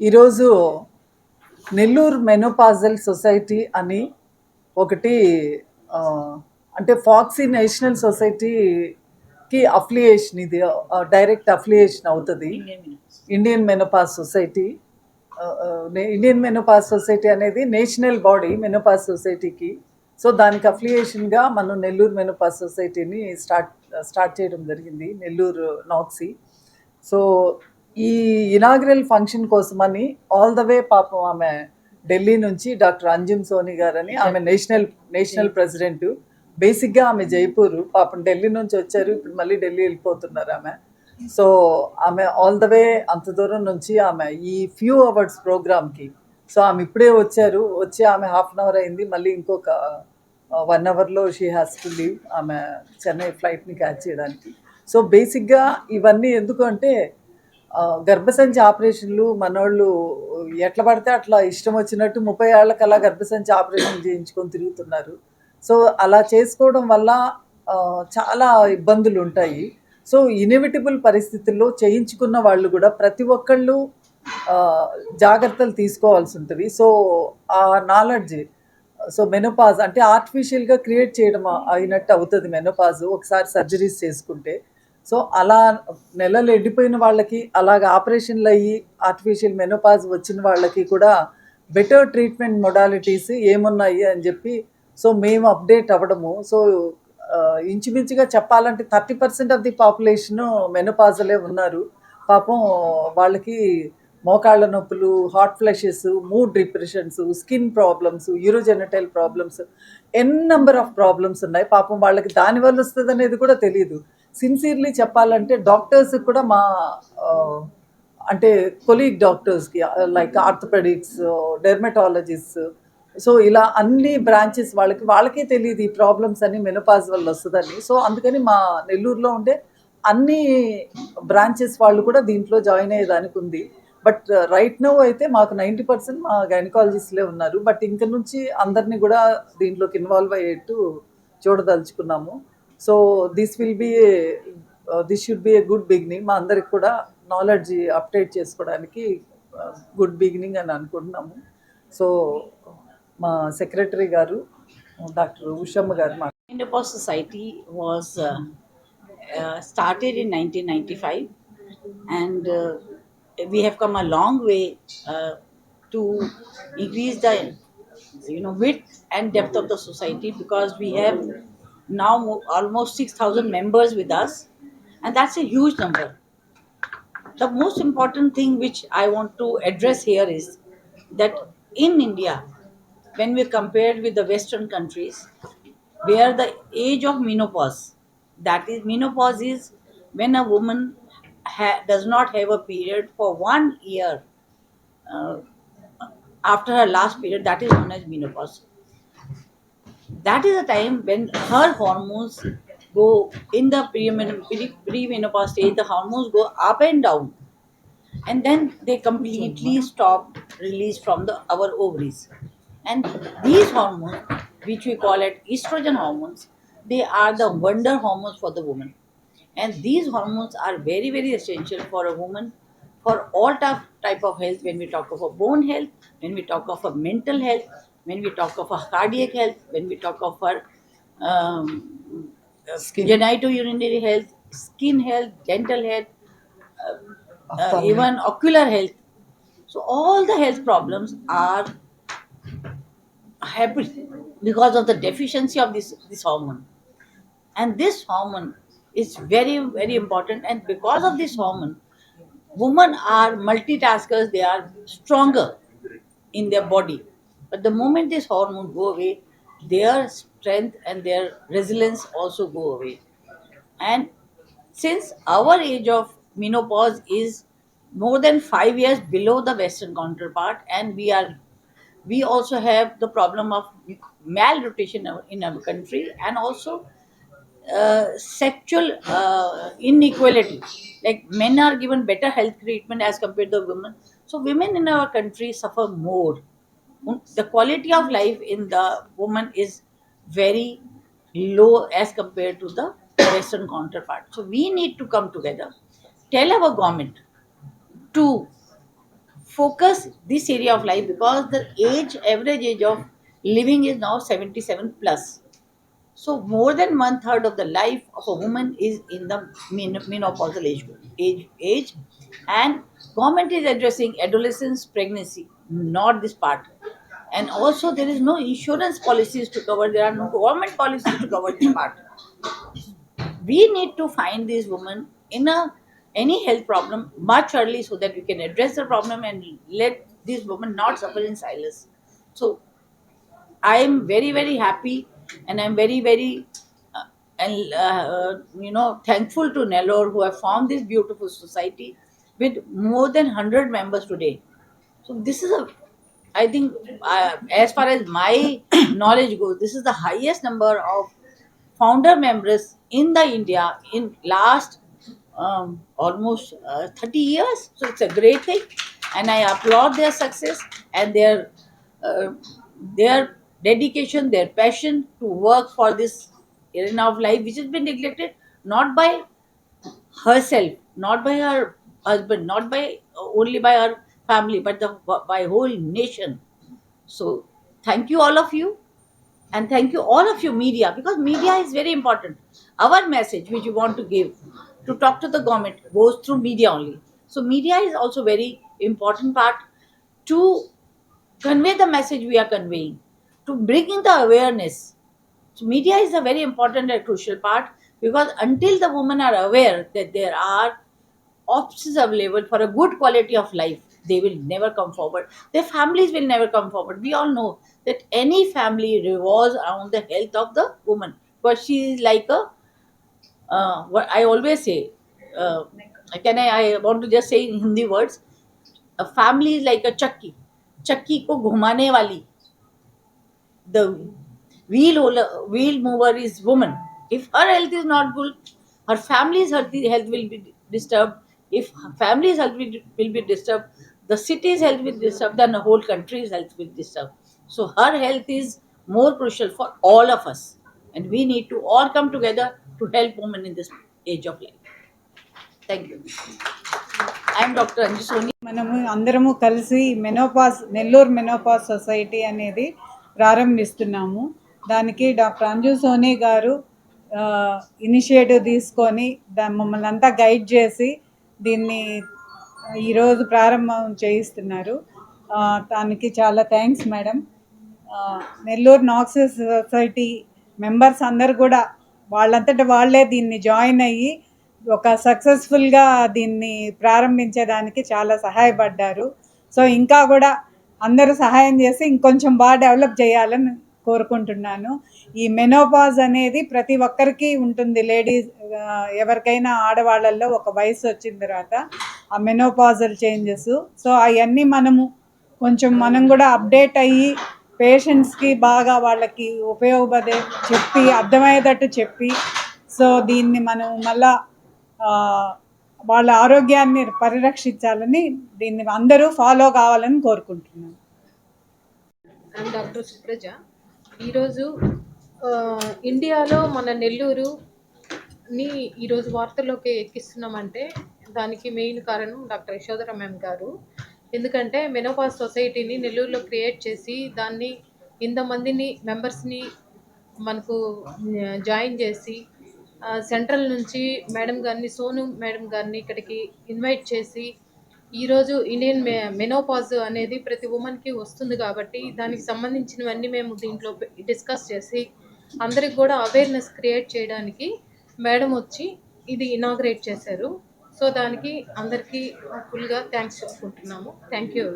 ఈరోజు Nellore menopausal society అని ఒకటి అంటే ఫాక్సీ నేషనల్ సొసైటీకి అఫిలియేషన్ ఇది డైరెక్ట్ అఫిలియేషన్ అవుతుంది. Indian menopause society Indian menopause society అనేది నేషనల్ బాడీ మెనోపాజ్ సొసైటీకి సో దానికి అఫిలియేషన్గా మనం నెల్లూరు మెనోపాజ్ సొసైటీని స్టార్ట్ స్టార్ట్ చేయడం జరిగింది నెల్లూరు నాక్సీ సో ఈ ఇనాగ్రల్ ఫంక్షన్ కోసమని ఆల్ ద వే పాపం ఆమె ఢిల్లీ నుంచి డాక్టర్ అంజుమ్ సోని గారని ఆమె నేషనల్ నేషనల్ ప్రెసిడెంట్ బేసిక్గా ఆమె జైపూర్ పాపం ఢిల్లీ నుంచి వచ్చారు ఇప్పుడు మళ్ళీ ఢిల్లీ వెళ్ళిపోతున్నారు ఆమె. సో ఆమె ఆల్ ద వే అంత దూరం నుంచి ఆమె ఈ ఫ్యూ అవర్స్ ప్రోగ్రామ్కి సో ఆమె ఇప్పుడే వచ్చారు వచ్చి ఆమె హాఫ్ అన్ అవర్ అయింది మళ్ళీ ఇంకొక వన్ అవర్లో షీ హ్యాస్ టు లీవ్ ఆమె చెన్నై ఫ్లైట్ని క్యాచ్ చేయడానికి. సో బేసిక్గా ఇవన్నీ ఎందుకు అంటే ఆ, గర్భసంచి ఆపరేషన్లు మనోళ్ళు ఎట్లా పడితే అట్లా ఇష్టం వచ్చినట్టు ముప్పై ఏళ్ళకి అలా గర్భసంచి ఆపరేషన్ చేయించుకొని తిరుగుతున్నారు. సో అలా చేసుకోవడం వల్ల చాలా ఇబ్బందులు ఉంటాయి. సో ఇన్ఎవిటబుల్ పరిస్థితుల్లో చేయించుకున్న వాళ్ళు కూడా ప్రతి ఒక్కళ్ళు జాగ్రత్తలు తీసుకోవాల్సి ఉంటుంది. సో ఆ నాలెడ్జ్ సో మెనోపాజ్ అంటే ఆర్టిఫిషియల్గా క్రియేట్ చేయడం అయినట్టు అవుతుంది మెనోపాజ్. ఒకసారి సర్జరీస్ చేసుకుంటే సో అలా నెలలు ఎండిపోయిన వాళ్ళకి అలాగ ఆపరేషన్లు అయ్యి ఆర్టిఫిషియల్ మెనోపాజ్ వచ్చిన వాళ్ళకి కూడా బెటర్ ట్రీట్మెంట్ మొడాలిటీస్ ఏమున్నాయి అని చెప్పి సో మేము అప్డేట్ అవ్వడము. సో ఇంచుమించుగా చెప్పాలంటే thirty percent of the population మెనోపాజలే ఉన్నారు. పాపం వాళ్ళకి మోకాళ్ళ నొప్పులు hot flushes mood depressions skin problems urogenital problems N number of problems ఉన్నాయి. పాపం వాళ్ళకి దానివల్ల వస్తుంది అనేది కూడా తెలియదు సిన్సియర్లీ చెప్పాలంటే డాక్టర్స్ కూడా మా అంటే కొలీగ్ డాక్టర్స్కి లైక్ ఆర్థోపెడిక్స్ డెర్మటాలజిస్ట్. సో ఇలా అన్ని బ్రాంచెస్ వాళ్ళకి వాళ్ళకే తెలియదు ఈ ప్రాబ్లమ్స్ అన్ని మెనోపాజ్ వల్ల వస్తుందని. సో అందుకని మా నెల్లూరులో ఉండే అన్ని బ్రాంచెస్ వాళ్ళు కూడా దీంట్లో జాయిన్ అయ్యేదానికి ఉంది. బట్ రైట్ నో అయితే మాకు నైంటీ పర్సెంట్ మా గైనకాలజిస్ట్లే ఉన్నారు. బట్ ఇంక నుంచి అందరినీ కూడా దీంట్లోకి ఇన్వాల్వ్ అయ్యేట్టు చూడదలుచుకున్నాము. So this will be a this should be a good beginning మా అందరికి కూడా నాలెడ్జ్ అప్డేట్ చేసుకోవడానికి uh, గుడ్ బిగినింగ్ అని అనుకుంటున్నాము. సో మా సెక్రటరీ గారు డాక్టర్ ఉషమ్మ గారు మా ఇండోపాస్ society was started in nineteen ninety five and we have come a long way to increase the you know width and depth of the society because we have now almost 6,000 members with us, and that's a huge number. The most important thing which I want to address here is that in India, when we compared with the Western countries, where the age of menopause, that is, menopause is when a woman ha- does not have a period for one year uh, after her last period, that is known as menopause. That is the time when her hormones go in the premen- pre- premenopause stage, the hormones go up and down. And then they completely stop release from the our ovaries. And these hormones which we call it estrogen hormones they are the wonder hormones for the woman. And these hormones are very very essential for a woman for all type, type of health. When we talk of a bone health when we talk of a mental health when we talk of a cardiac health when we talk of her um, genitourinary health skin health dental health uh, Ophthalmic. even ocular health. So all the health problems are happen because of the deficiency of this this hormone. And this hormone is very very important. And because of this hormone, women are multitaskers. They are stronger in their body. But the moment this hormone go away, their strength and their resilience also go away. And since our age of menopause is more than five years below the western counterpart and we are we also have the problem of malnutrition in our country and also uh, sexual uh, inequality. Like men are given better health treatment as compared to women. So women in our country suffer more the quality of life in the woman is very low as compared to the western counterpart. So we need to come together. Tell our government to focus this area of life because the age average age of living is now 77 plus. So more than one third of the life of a woman is in the menopausal age age age. And government is addressing adolescence pregnancy not this part and also there is no insurance policies to cover there are no government policies to cover this part. We need to find these women in a any health problem much early so that we can address the problem and let these women not suffer in silence. So i am very very happy and i'm very very uh, and uh, you know thankful to Nellore who have formed this beautiful society with more than 100 members today. So this is a i think uh, as far as my knowledge goes this is the highest number of founder members in the India in last um, almost uh, 30 years. So it's a great thing, and I applaud their success and their uh, their dedication, their passion to work for this arena of life, which has been neglected not by herself, not by her husband, not by only by her family, but the by whole nation. So thank you all of you and thank you all of you media because media is very important. Our message which you want to give to talk to the government goes through media only. So media is also very important part to convey the message we are conveying to bring in the awareness. So media is a very important and crucial part because until the women are aware that there are options available for a good quality of life, they will never come forward. Their families will never come forward. We all know that any family revolves around the health of the woman. But she is like a, uh, what I always say, uh, can I, I want to just say in Hindi words, a family is like a chakki. Chakki ko ghumane wali. The wheel, holder, wheel mover is woman. If her health is not good, her family's health will be disturbed If her family's health will, will be disturbed, the city's health will be disturbed, then the whole country's health will be disturbed. So her health is more crucial for all of us. And we need to all come together to help women in this age of life. Thank you. I am Dr. Anju Soni. మనము అందరము కలిసి menopause Nellore menopause society అనేది ప్రారంభిస్తున్నాము దానికి doctor Anju Soni గారు initiative తీసుకొని దా మమ్మల్ని అంతా గైడ్ చేసి దీన్ని ఈరోజు ప్రారంభం చేయిస్తున్నారు. దానికి చాలా థ్యాంక్స్ మేడం. నెల్లూరు నాక్సెస్ సొసైటీ మెంబర్స్ అందరు కూడా వాళ్ళంతట వాళ్ళే దీన్ని జాయిన్ అయ్యి ఒక సక్సెస్ఫుల్గా దీన్ని ప్రారంభించడానికి చాలా సహాయపడ్డారు. సో ఇంకా కూడా అందరూ సహాయం చేసి ఇంకొంచెం బాగా డెవలప్ చేయాలని కోరుకుంటున్నాను. ఈ మెనోపాజ్ అనేది ప్రతి ఒక్కరికి ఉంటుంది. లేడీస్ ఎవరికైనా ఆడవాళ్ళల్లో ఒక వయసు వచ్చిన తర్వాత ఆ మెనోపాజల్ చేంజెస్ సో అవన్నీ మనము కొంచెం మనం కూడా అప్డేట్ అయ్యి పేషెంట్స్కి బాగా వాళ్ళకి ఉపయోగపడే చెప్పి అర్థమయ్యేటట్టు చెప్పి సో దీన్ని మనం మళ్ళా వాళ్ళ ఆరోగ్యాన్ని పరిరక్షించాలని దీన్ని అందరూ ఫాలో కావాలని కోరుకుంటున్నాను డాక్టర్ సుప్రజ ఈరోజు ఇండియాలో మన నెల్లూరుని ఈరోజు వార్తల్లోకి ఎక్కిస్తున్నామంటే దానికి మెయిన్ కారణం డాక్టర్ యశోధర మ్యామ్ గారు. ఎందుకంటే మెనోపాస్ సొసైటీని నెల్లూరులో క్రియేట్ చేసి దాన్ని ఇంతమందిని మెంబర్స్ని మనకు జాయిన్ చేసి సెంట్రల్ నుంచి మేడం గారిని సోను మేడం గారిని ఇక్కడికి ఇన్వైట్ చేసి ఈరోజు ఇండియన్ మె మెనోపాజ్ అనేది ప్రతి ఉమెన్కి వస్తుంది కాబట్టి దానికి సంబంధించినవన్నీ మేము దీంట్లో డిస్కస్ చేసి అందరికి కూడా అవేర్నెస్ క్రియేట్ చేయడానికి మేడం వచ్చి ఇది ఇనాగ్రేట్ చేశారు. సో దానికి అందరికీ ఫుల్గా థ్యాంక్స్ చెప్పుకుంటున్నాము. Thank you